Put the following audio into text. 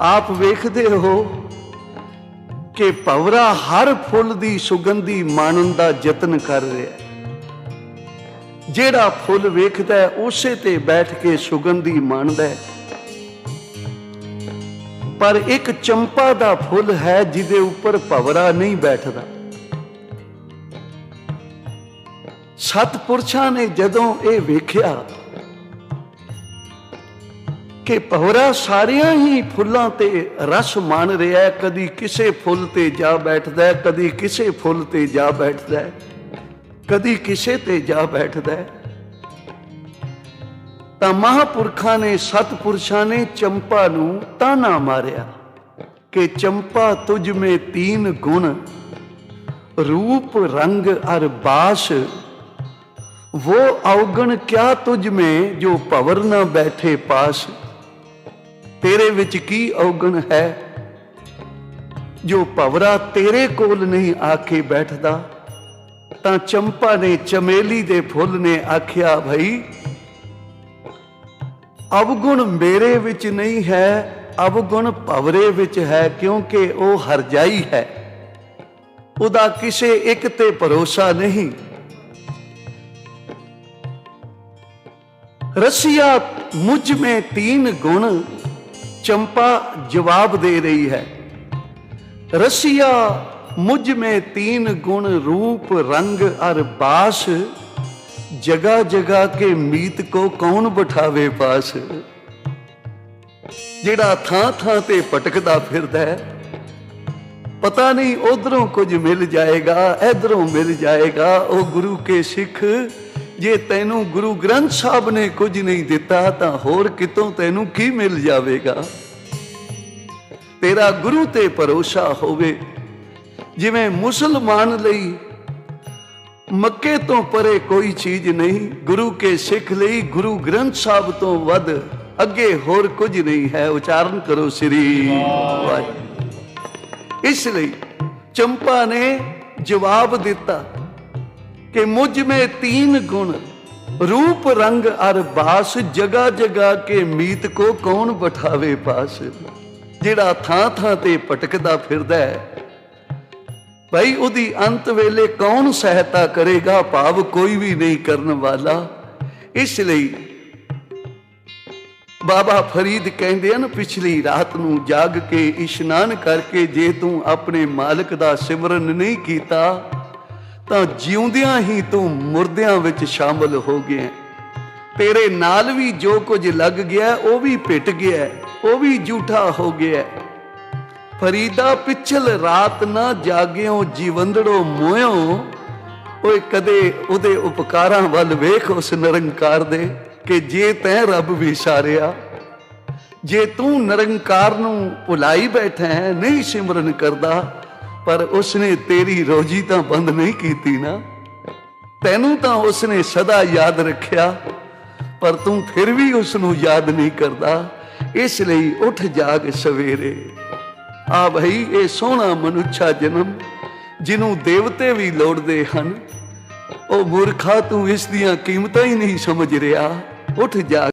ਆਪ ਵੇਖਦੇ ਹੋ ਕਿ ਭਵਰਾ ਹਰ ਫੁੱਲ ਦੀ ਸੁਗੰਧੀ ਮਾਣਨ ਦਾ ਯਤਨ ਕਰ ਰਿਹਾ ਹੈ। ਜਿਹੜਾ ਫੁੱਲ ਵੇਖਦਾ ਹੈ, ਉਸੇ ਤੇ ਬੈਠ ਕੇ ਸੁਗੰਧੀ ਮਾਣਦਾ ਹੈ। ਪਰ ਇੱਕ ਚੰਪਾ ਦਾ ਫੁੱਲ ਹੈ ਜਿਹਦੇ ਉੱਪਰ ਭਵਰਾ ਨਹੀਂ ਬੈਠਦਾ। ਸਤਪੁਰਸ਼ਾਂ ਨੇ ਜਦੋਂ ਇਹ ਵੇਖਿਆ ਕਿ ਭਵਰਾ ਸਾਰਿਆਂ ਹੀ ਫੁੱਲਾਂ ਤੇ ਰਸ ਮਾਣ ਰਿਹਾ ਹੈ ਕਦੀ ਕਿਸੇ ਫੁੱਲ ਤੇ ਜਾ ਬੈਠਦਾ ਹੈ ਕਦੀ ਕਿਸੇ ਫੁੱਲ ਤੇ ਜਾ ਬੈਠਦਾ ਹੈ ਕਦੀ ਕਿਸੇ ਤੇ ਜਾ ਬੈਠਦਾ ਹੈ ਤਾਂ ਮਹਾਪੁਰਖਾਂ ਨੇ ਸਤਪੁਰਸ਼ਾਂ ਨੇ ਚੰਪਾ ਨੂੰ ਤਾਨਾ ਮਾਰਿਆ ਕਿ ਚੰਪਾ ਤੁਝ ਮੇ ਤੀਨ ਗੁਣ रूप रंग और बास वो अवगण क्या तुझ में जो पवर न बैठे पास ਤੇਰੇ ਵਿੱਚ ਕੀ ਔਗਣ ਹੈ? ਜੋ ਭਵਰਾ ਤੇਰੇ ਕੋਲ ਨਹੀਂ ਆ ਕੇ ਬੈਠਦਾ, ਤਾਂ ਚੰਪਾ ਨੇ ਚਮੇਲੀ ਦੇ ਫੁੱਲ ਨੇ ਆਖਿਆ, ਭਈ, ਅਵਗੁਣ ਮੇਰੇ ਵਿੱਚ ਨਹੀਂ ਹੈ, ਅਵਗੁਣ ਭਵਰੇ ਵਿੱਚ ਹੈ, ਕਿਉਂਕਿ ਉਹ ਹਰਜਾਈ ਹੈ। ਉਹਦਾ ਕਿਸੇ ਇੱਕ ਤੇ ਭਰੋਸਾ ਨਹੀਂ। ਰਸੀਆ ਮੁਝ ਮੇ ਤੀਨ ਗੁਣ चंपा जवाब दे रही है रसिया मुझ में तीन गुण रूप रंग और बास जगह जगह के मीत को कौन बिठावे पास ਜਿਹੜਾ ਥਾਂ ਥਾਂ ਤੇ ਭਟਕਦਾ ਫਿਰਦਾ ਹੈ ਪਤਾ ਨਹੀਂ ਉਧਰੋਂ ਕੁਝ ਮਿਲ ਜਾਏਗਾ ਇਧਰੋਂ ਮਿਲ ਜਾਏਗਾ ਉਹ ਗੁਰੂ ਕੇ ਸਿੱਖ ਜੇ ਤੈਨੂੰ ਗੁਰੂ ਗ੍ਰੰਥ ਸਾਹਿਬ ਨੇ ਕੁਝ ਨਹੀਂ ਦਿੱਤਾ, ਤਾਂ ਹੋਰ ਕਿਤੋਂ ਤੈਨੂੰ ਕੀ ਮਿਲ ਜਾਵੇਗਾ? ਤੇਰਾ ਗੁਰੂ ਤੇ ਭਰੋਸਾ ਹੋਵੇ। ਜਿਵੇਂ ਮੁਸਲਮਾਨ ਲਈ ਮੱਕੇ ਤੋਂ ਪਰੇ ਕੋਈ ਚੀਜ਼ ਨਹੀਂ, ਗੁਰੂ ਕੇ ਸਿੱਖ ਲਈ ਗੁਰੂ ਗ੍ਰੰਥ ਸਾਹਿਬ ਤੋਂ ਵੱਧ ਅੱਗੇ ਹੋਰ ਕੁਝ ਨਹੀਂ ਹੈ। ਉਚਾਰਨ ਕਰੋ ਸ੍ਰੀ ਵਾਹਿਗੁਰੂ। ਇਸ ਲਈ ਚੰਪਾ ਨੇ ਜਵਾਬ ਦਿੱਤਾ कि मुझ में तीन गुण रूप रंग और बास जगह जगह के मीत को कौन बिठावे पास ਜਿਹੜਾ ਥਾਂ ਥਾਂ ਤੇ ਭਟਕਦਾ ਫਿਰਦਾ ਹੈ ਭਾਈ ਉਹਦੀ ਅੰਤ ਵੇਲੇ ਕੌਣ ਸਹਾਇਤਾ ਕਰੇਗਾ ਭਾਵ ਕੋਈ ਵੀ ਨਹੀਂ ਕਰਨ ਵਾਲਾ ਇਸ ਲਈ ਬਾਬਾ ਫਰੀਦ ਕਹਿੰਦੇ ਹਨ ਪਿਛਲੀ ਰਾਤ ਨੂੰ ਜਾਗ ਕੇ ਇਸ਼ਨਾਨ ਕਰਕੇ ਜੇ ਤੂੰ ਆਪਣੇ ਮਾਲਕ ਦਾ ਸਿਮਰਨ ਨਹੀਂ ਕੀਤਾ ਤਾਂ ਜਿਉਂਦਿਆਂ ਹੀ ਤੂੰ ਮੁਰਦਿਆਂ ਵਿੱਚ ਸ਼ਾਮਲ ਹੋ ਗਿਆ। ਤੇਰੇ ਨਾਲ ਵੀ ਜੋ ਕੁਝ ਲੱਗ ਗਿਆ, ਉਹ ਵੀ ਪਿਟ ਗਿਆ, ਉਹ ਵੀ ਝੂਠਾ ਹੋ ਗਿਆ। ਫਰੀਦਾ ਪਿਛਲ ਰਾਤ ਨਾ ਜਾਗਿਓ, ਜੀਵੰਦੜੋ ਮੋਇਓ, ਓਏ ਕਦੇ ਉਹਦੇ ਉਪਕਾਰਾਂ ਵੱਲ ਵੇਖ ਉਸ ਨਿਰੰਕਾਰ ਦੇ ਕਿ ਜੇ ਤੈਂ ਰੱਬ ਵਿਸਾਰਿਆ ਜੇ ਤੂੰ ਨਿਰੰਕਾਰ ਨੂੰ ਭੁਲਾਈ ਬੈਠਾ ਹੈ, ਨਹੀਂ ਸਿਮਰਨ ਕਰਦਾ ਪਰ ਉਸਨੇ ਤੇਰੀ ਰੋਜੀ ਤਾਂ ਬੰਦ ਨਹੀਂ ਕੀਤੀ ਨਾ। ਤੈਨੂੰ ਤਾਂ ਉਸਨੇ ਸਦਾ ਯਾਦ ਰੱਖਿਆ, ਪਰ ਤੂੰ ਫਿਰ ਵੀ ਉਸ ਨੂੰ ਯਾਦ ਨਹੀਂ ਕਰਦਾ। ਇਸ ਲਈ ਉੱਠ ਜਾਗ ਸਵੇਰੇ। ਆ ਭਈ ਇਹ ਸੋਹਣਾ ਮਨੁੱਛਾ ਜਨਮ, ਜਿਹਨੂੰ ਦੇਵਤੇ ਵੀ ਲੋੜਦੇ ਹਨ। ਉਹ ਮੂਰਖਾ ਤੂੰ ਇਸ ਦੀਆਂ ਕੀਮਤਾਂ ਹੀ ਨਹੀਂ ਸਮਝ ਰਿਹਾ। ਉੱਠ ਜਾਗ